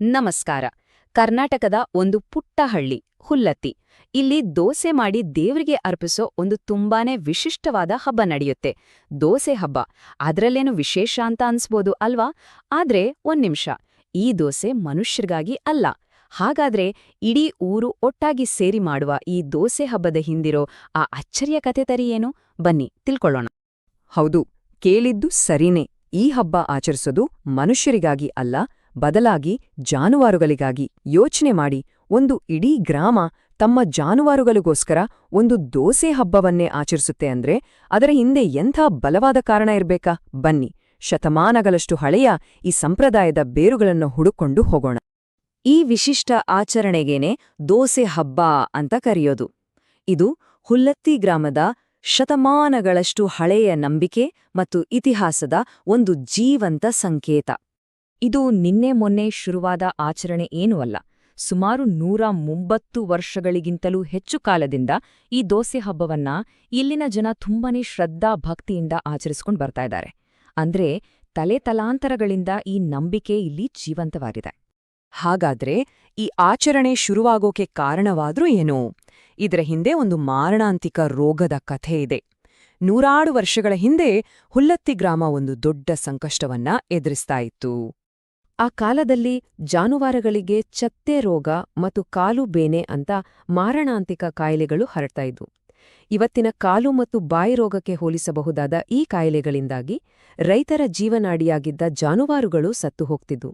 ನಮಸ್ಕಾರ. ಕರ್ನಾಟಕದ ಒಂದು ಪುಟ್ಟ ಹಳ್ಳಿ, ಹುಲ್ಲತ್ತಿ. ಇಲ್ಲಿ ದೋಸೆ ಮಾಡಿ ದೇವ್ರಿಗೆ ಅರ್ಪಿಸೋ ಒಂದು ತುಂಬಾನೇ ವಿಶಿಷ್ಟವಾದ ಹಬ್ಬ ನಡೆಯುತ್ತೆ. ದೋಸೆ ಹಬ್ಬ. ಅದರಲ್ಲೇನು ವಿಶೇಷ ಅಂತ ಅನ್ಸ್ಬೋದು ಅಲ್ವಾ? ಆದ್ರೆ ಒಂದ್ ನಿಮಿಷ. ಈ ದೋಸೆ ಮನುಷ್ಯರಿಗಾಗಿ ಅಲ್ಲ. ಹಾಗಾದ್ರೆ ಇಡೀ ಊರು ಒಟ್ಟಾಗಿ ಸೇರಿ ಮಾಡುವ ಈ ದೋಸೆ ಹಬ್ಬದ ಹಿಂದಿರೋ ಆ ಅಚ್ಚರಿಯ ಕತೆ ತರಿ ಏನು? ಬನ್ನಿ, ತಿಳ್ಕೊಳ್ಳೋಣ. ಹೌದು, ಕೇಳಿದ್ದು ಸರಿನೇ. ಈ ಹಬ್ಬ ಆಚರಿಸೋದು ಮನುಷ್ಯರಿಗಾಗಿ ಅಲ್ಲ ಬದಲಾಗಿ ಜಾನುವಾರುಗಳಿಗಾಗಿ ಯೋಚನೆ ಮಾಡಿ ಒಂದು ಇಡೀ ಗ್ರಾಮ ತಮ್ಮ ಜಾನುವಾರುಗಳಿಗೋಸ್ಕರ ಒಂದು ದೋಸೆ ಹಬ್ಬವನ್ನೇ ಆಚರಿಸುತ್ತೆ ಅಂದ್ರೆ ಅದರ ಹಿಂದೆ ಎಂಥ ಬಲವಾದ ಕಾರಣ ಇರ್ಬೇಕಾ? ಬನ್ನಿ, ಶತಮಾನಗಳಷ್ಟು ಹಳೆಯ ಈ ಸಂಪ್ರದಾಯದ ಬೇರುಗಳನ್ನು ಹುಡುಕೊಂಡು ಹೋಗೋಣ. ಈ ವಿಶಿಷ್ಟ ಆಚರಣೆಗೇನೆ ದೋಸೆ ಹಬ್ಬ ಅಂತ ಕರೆಯೋದು. ಇದು ಹುಲ್ಲತ್ತಿ ಗ್ರಾಮದ ಶತಮಾನಗಳಷ್ಟು ಹಳೆಯ ನಂಬಿಕೆ ಮತ್ತು ಇತಿಹಾಸದ ಒಂದು ಜೀವಂತ ಸಂಕೇತ. ಇದು ನಿನ್ನೆ ಮೊನ್ನೆ ಶುರುವಾದ ಆಚರಣೆ ಏನೂ ಅಲ್ಲ. ಸುಮಾರು ನೂರ ಮುಂಬತ್ತು ವರ್ಷಗಳಿಗಿಂತಲೂ ಹೆಚ್ಚು ಕಾಲದಿಂದ ಈ ದೋಸೆ ಹಬ್ಬವನ್ನ ಇಲ್ಲಿನ ಜನ ತುಂಬಾನೇ ಶ್ರದ್ಧಾ ಭಕ್ತಿಯಿಂದ ಆಚರಿಸಿಕೊಂಡು ಬರ್ತಾ ಇದ್ದಾರೆ. ಅಂದ್ರೆ ತಲೆ ತಲಾಂತರಗಳಿಂದ ಈ ನಂಬಿಕೆ ಇಲ್ಲಿ ಜೀವಂತವಾಗಿದೆ. ಹಾಗಾದ್ರೆ ಈ ಆಚರಣೆ ಶುರುವಾಗೋಕೆ ಕಾರಣವಾದ್ರೂ ಏನು? ಇದರ ಹಿಂದೆ ಒಂದು ಮಾರಣಾಂತಿಕ ರೋಗದ ಕಥೆ ಇದೆ. ನೂರಾರು ವರ್ಷಗಳ ಹಿಂದೆ ಹುಲ್ಲತ್ತಿ ಗ್ರಾಮ ಒಂದು ದೊಡ್ಡ ಸಂಕಷ್ಟವನ್ನ ಎದುರಿಸ್ತಾ ಇತ್ತು. ಆ ಕಾಲದಲ್ಲಿ ಜಾನುವಾರುಗಳಿಗೆ ಚತ್ತೆ ರೋಗ ಮತ್ತು ಕಾಲು ಬೇನೆ ಅಂತ ಮಾರಣಾಂತಿಕ ಕಾಯಿಲೆಗಳು ಹರಡ್ತಾ ಇದ್ವು. ಇವತ್ತಿನ ಕಾಲು ಮತ್ತು ಬಾಯಿ ರೋಗಕ್ಕೆ ಹೋಲಿಸಬಹುದಾದ ಈ ಕಾಯಿಲೆಗಳಿಂದಾಗಿ ರೈತರ ಜೀವನಾಡಿಯಾಗಿದ್ದ ಜಾನುವಾರುಗಳು ಸತ್ತು ಹೋಗ್ತಿದ್ವು.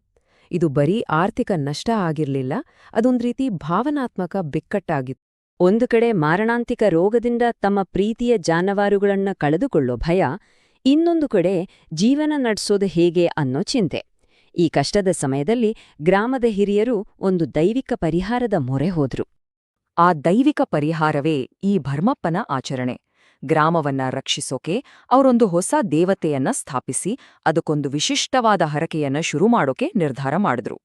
ಇದು ಬರೀ ಆರ್ಥಿಕ ನಷ್ಟ ಆಗಿರ್ಲಿಲ್ಲ, ಅದೊಂದ್ ರೀತಿ ಭಾವನಾತ್ಮಕ ಬಿಕ್ಕಟ್ಟಾಗಿತ್ತು. ಒಂದು ಕಡೆ ಮಾರಣಾಂತಿಕ ರೋಗದಿಂದ ತಮ್ಮ ಪ್ರೀತಿಯ ಜಾನುವಾರುಗಳನ್ನ ಕಳೆದುಕೊಳ್ಳೋ ಭಯ, ಇನ್ನೊಂದು ಕಡೆ ಜೀವನ ನಡೆಸೋದು ಹೇಗೆ ಅನ್ನೋ ಚಿಂತೆ. ಈ ಕಷ್ಟದ ಸಮಯದಲ್ಲಿ ಗ್ರಾಮದ ಹಿರಿಯರು ಒಂದು ದೈವಿಕ ಪರಿಹಾರದ ಮೊರೆ ಹೋದ್ರು. ಆ ದೈವಿಕ ಪರಿಹಾರವೇ ಈ ಭರ್ಮಪ್ಪನ ಆಚರಣೆ. ಗ್ರಾಮವನ್ನ ರಕ್ಷಿಸೋಕೆ ಅವರೊಂದು ಹೊಸ ದೇವತೆಯನ್ನ ಸ್ಥಾಪಿಸಿ ಅದಕ್ಕೊಂದು ವಿಶಿಷ್ಟವಾದ ಹರಕೆಯನ್ನ ಶುರು ಮಾಡೋಕೆ ನಿರ್ಧಾರ ಮಾಡಿದ್ರು.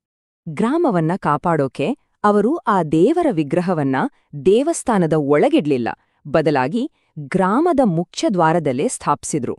ಗ್ರಾಮವನ್ನ ಕಾಪಾಡೋಕೆ ಅವರು ಆ ದೇವರ ವಿಗ್ರಹವನ್ನ ದೇವಸ್ಥಾನದ ಒಳಗಿಡ್ಲಿಲ್ಲ. ಬದಲಾಗಿ ಗ್ರಾಮದ ಮುಖ್ಯ ದ್ವಾರದಲ್ಲೇ ಸ್ಥಾಪಿಸಿದ್ರು.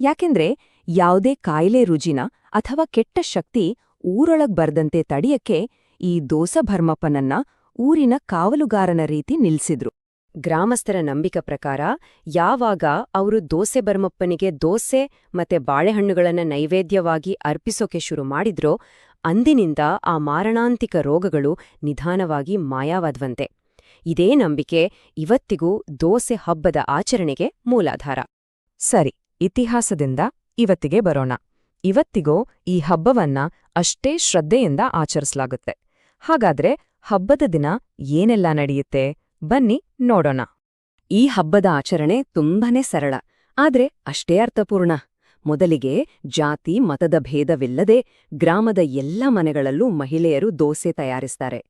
ಯಾಕೆಂದ್ರೆ ಯಾವುದೇ ಕಾಯಿಲೆ ರುಜಿನ ಅಥವಾ ಕೆಟ್ಟ ಶಕ್ತಿ ಊರೊಳಗ್ ಬರ್ದಂತೆ ತಡಿಯಕ್ಕೆ ಈ ದೋಸಭರ್ಮಪ್ಪನನ್ನ ಊರಿನ ಕಾವಲುಗಾರನ ರೀತಿ ನಿಲ್ಸಿದ್ರು. ಗ್ರಾಮಸ್ಥರ ನಂಬಿಕೆ ಪ್ರಕಾರ ಯಾವಾಗ ಅವರು ದೋಸೆ ಬರ್ಮಪ್ಪನಿಗೆ ದೋಸೆ ಮತ್ತೆ ಬಾಳೆಹಣ್ಣುಗಳನ್ನ ನೈವೇದ್ಯವಾಗಿ ಅರ್ಪಿಸೋಕೆ ಶುರು ಮಾಡಿದ್ರೋ ಅಂದಿನಿಂದ ಆ ಮಾರಣಾಂತಿಕ ರೋಗಗಳು ನಿಧಾನವಾಗಿ ಮಾಯಾವಾದ್ವಂತೆ. ಇದೇ ನಂಬಿಕೆ ಇವತ್ತಿಗೂ ದೋಸೆ ಹಬ್ಬದ ಆಚರಣೆಗೆ ಮೂಲಾಧಾರ. ಸರಿ, ಇತಿಹಾಸದಿಂದ ಇವತ್ತಿಗೆ ಬರೋಣ. ಇವತ್ತಿಗೋ ಈ ಹಬ್ಬವನ್ನ ಅಷ್ಟೇ ಶ್ರದ್ಧೆಯಿಂದ ಆಚರಿಸಲಾಗುತ್ತೆ. ಹಾಗಾದ್ರೆ ಹಬ್ಬದ ದಿನ ಏನೆಲ್ಲ ನಡೆಯುತ್ತೆ? ಬನ್ನಿ ನೋಡೋಣ. ಈ ಹಬ್ಬದ ಆಚರಣೆ ತುಂಬಾನೇ ಸರಳ. ಆದ್ರೆ ಅಷ್ಟೇ ಅರ್ಥಪೂರ್ಣ. ಮೊದಲಿಗೆ ಜಾತಿ, ಮತದ ಭೇದವಿಲ್ಲದೆ ಗ್ರಾಮದ ಎಲ್ಲ ಮನೆಗಳಲ್ಲೂ ಮಹಿಳೆಯರು ದೋಸೆ ತಯಾರಿಸ್ತಾರೆ.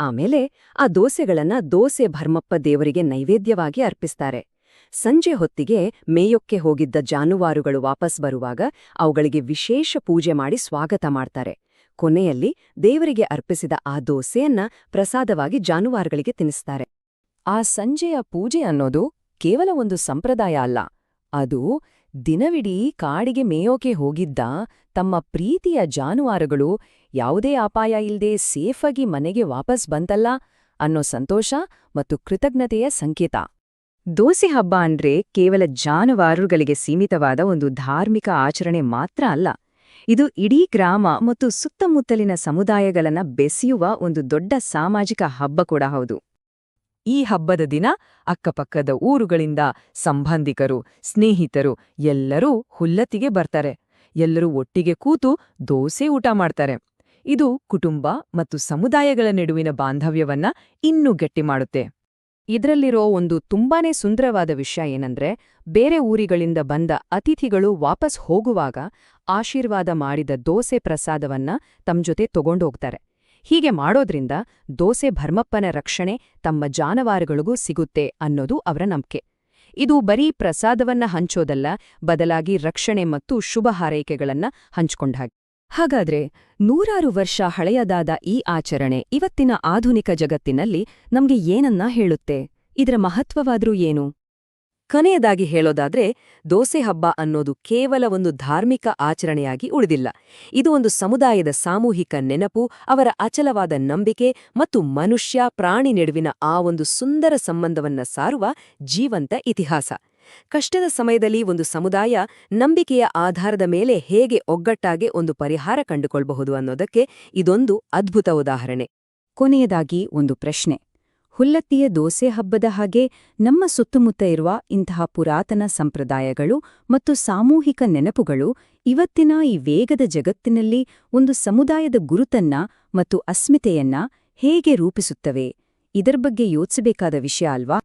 ಆಮೇಲೆ ಆ ದೋಸೆಗಳನ್ನ ದೋಸೆ ಭರ್ಮಪ್ಪ ದೇವರಿಗೆ ನೈವೇದ್ಯವಾಗಿ ಅರ್ಪಿಸ್ತಾರೆ. ಸಂಜೆ ಹೊತ್ತಿಗೆ ಮೇಯೊಕ್ಕೆ ಹೋಗಿದ್ದ ಜಾನುವಾರುಗಳು ವಾಪಸ್ ಬರುವಾಗ ಅವುಗಳಿಗೆ ವಿಶೇಷ ಪೂಜೆ ಮಾಡಿ ಸ್ವಾಗತ ಮಾಡ್ತಾರೆ. ಕೊನೆಯಲ್ಲಿ ದೇವರಿಗೆ ಅರ್ಪಿಸಿದ ಆ ದೋಸೆಯನ್ನ ಪ್ರಸಾದವಾಗಿ ಜಾನುವಾರುಗಳಿಗೆ ತಿನ್ನಿಸ್ತಾರೆ ಆ ಸಂಜೆಯ ಪೂಜೆ ಅನ್ನೋದು ಕೇವಲ ಒಂದು ಸಂಪ್ರದಾಯ ಅಲ್ಲ. ಅದು ದಿನವಿಡೀ ಕಾಡಿಗೆ ಮೇಯೋಕೆ ಹೋಗಿದ್ದ ತಮ್ಮ ಪ್ರೀತಿಯ ಜಾನುವಾರುಗಳು ಯಾವುದೇ ಅಪಾಯ ಇಲ್ಲದೆ ಸೇಫಾಗಿ ಮನೆಗೆ ವಾಪಸ್ ಬಂತಲ್ಲ ಅನ್ನೋ ಸಂತೋಷ ಮತ್ತು ಕೃತಜ್ಞತೆಯ ಸಂಕೇತ. ದೋಸೆ ಹಬ್ಬ ಅಂದ್ರೆ ಕೇವಲ ಜಾನುವಾರುಗಳಿಗೆ ಸೀಮಿತವಾದ ಒಂದು ಧಾರ್ಮಿಕ ಆಚರಣೆ ಮಾತ್ರ ಅಲ್ಲ. ಇದು ಇಡೀ ಗ್ರಾಮ ಮತ್ತು ಸುತ್ತಮುತ್ತಲಿನ ಸಮುದಾಯಗಳನ್ನ ಬೆಸೆಯುವ ಒಂದು ದೊಡ್ಡ ಸಾಮಾಜಿಕ ಹಬ್ಬ ಕೂಡ ಹೌದು. ಈ ಹಬ್ಬದ ದಿನ ಅಕ್ಕಪಕ್ಕದ ಊರುಗಳಿಂದ ಸಂಬಂಧಿಕರು, ಸ್ನೇಹಿತರು ಎಲ್ಲರೂ ಹುಲ್ಲತ್ತಿಗೆ ಬರ್ತಾರೆ. ಎಲ್ಲರೂ ಒಟ್ಟಿಗೆ ಕೂತು ದೋಸೆ ಊಟ ಮಾಡ್ತಾರೆ. ಇದು ಕುಟುಂಬ ಮತ್ತು ಸಮುದಾಯಗಳ ನಡುವಿನ ಬಾಂಧವ್ಯವನ್ನ ಇನ್ನೂ ಗಟ್ಟಿ ಮಾಡುತ್ತೆ. ಇದರಲ್ಲಿರೋ ಒಂದು ತುಂಬಾನೇ ಸುಂದರವಾದ ವಿಷಯ ಏನಂದ್ರೆ, ಬೇರೆ ಊರಿಗಳಿಂದ ಬಂದ ಅತಿಥಿಗಳು ವಾಪಸ್ ಹೋಗುವಾಗ ಆಶೀರ್ವಾದ ಮಾಡಿದ ದೋಸೆ ಪ್ರಸಾದವನ್ನ ತಮ್ಮ ಜೊತೆ ತಗೊಂಡೋಗ್ತಾರೆ. ಹೀಗೆ ಮಾಡೋದ್ರಿಂದ ದೋಸೆ ಭರ್ಮಪ್ಪನ ರಕ್ಷಣೆ ತಮ್ಮ ಜಾನುವಾರುಗಳಿಗೂ ಸಿಗುತ್ತೆ ಅನ್ನೋದು ಅವರ ನಂಬಿಕೆ. ಇದು ಬರೀ ಪ್ರಸಾದವನ್ನ ಹಂಚೋದಲ್ಲ, ಬದಲಾಗಿ ರಕ್ಷಣೆ ಮತ್ತು ಶುಭ ಹಾರೈಕೆಗಳನ್ನ ಹಂಚ್ಕೊಂಡಾಗೆ ಹಾಗಾದ್ರೆ ನೂರಾರು ವರ್ಷ ಹಳೆಯದಾದ ಈ ಆಚರಣೆ ಇವತ್ತಿನ ಆಧುನಿಕ ಜಗತ್ತಿನಲ್ಲಿ ನಮ್ಗೆ ಏನನ್ನ ಹೇಳುತ್ತೆ? ಇದರ ಮಹತ್ವವಾದ್ರೂ ಏನು? ಕೊನೆಯದಾಗಿ ಹೇಳೋದಾದ್ರೆ, ದೋಸೆ ಹಬ್ಬ ಅನ್ನೋದು ಕೇವಲ ಒಂದು ಧಾರ್ಮಿಕ ಆಚರಣೆಯಾಗಿ ಉಳಿದಿಲ್ಲ. ಇದು ಒಂದು ಸಮುದಾಯದ ಸಾಮೂಹಿಕ ನೆನಪು, ಅವರ ಅಚಲವಾದ ನಂಬಿಕೆ ಮತ್ತು ಮನುಷ್ಯ ಪ್ರಾಣಿ ನಡುವಿನ ಆ ಒಂದು ಸುಂದರ ಸಂಬಂಧವನ್ನ ಸಾರುವ ಜೀವಂತ ಇತಿಹಾಸ. ಕಷ್ಟದ ಸಮಯದಲ್ಲಿ ಒಂದು ಸಮುದಾಯ ನಂಬಿಕೆಯ ಆಧಾರದ ಮೇಲೆ ಹೇಗೆ ಒಗ್ಗಟ್ಟಾಗಿ ಒಂದು ಪರಿಹಾರ ಕಂಡುಕೊಳ್ಬಹುದು ಅನ್ನೋದಕ್ಕೆ ಇದೊಂದು ಅದ್ಭುತ ಉದಾಹರಣೆ. ಕೊನೆಯದಾಗಿ ಒಂದು ಪ್ರಶ್ನೆ. ಹುಲ್ಲತ್ತಿಯ ದೋಸೆ ಹಬ್ಬದ ಹಾಗೆ ನಮ್ಮ ಸುತ್ತಮುತ್ತ ಇರುವ ಇಂತಹ ಪುರಾತನ ಸಂಪ್ರದಾಯಗಳು ಮತ್ತು ಸಾಮೂಹಿಕ ನೆನಪುಗಳು ಇವತ್ತಿನ ಈ ವೇಗದ ಜಗತ್ತಿನಲ್ಲಿ ಒಂದು ಸಮುದಾಯದ ಗುರುತನ್ನ ಮತ್ತು ಅಸ್ಮಿತೆಯನ್ನ ಹೇಗೆ ರೂಪಿಸುತ್ತವೆ? ಇದರ ಬಗ್ಗೆ ಯೋಚಿಸಬೇಕಾದ ವಿಷಯ ಅಲ್ವಾ?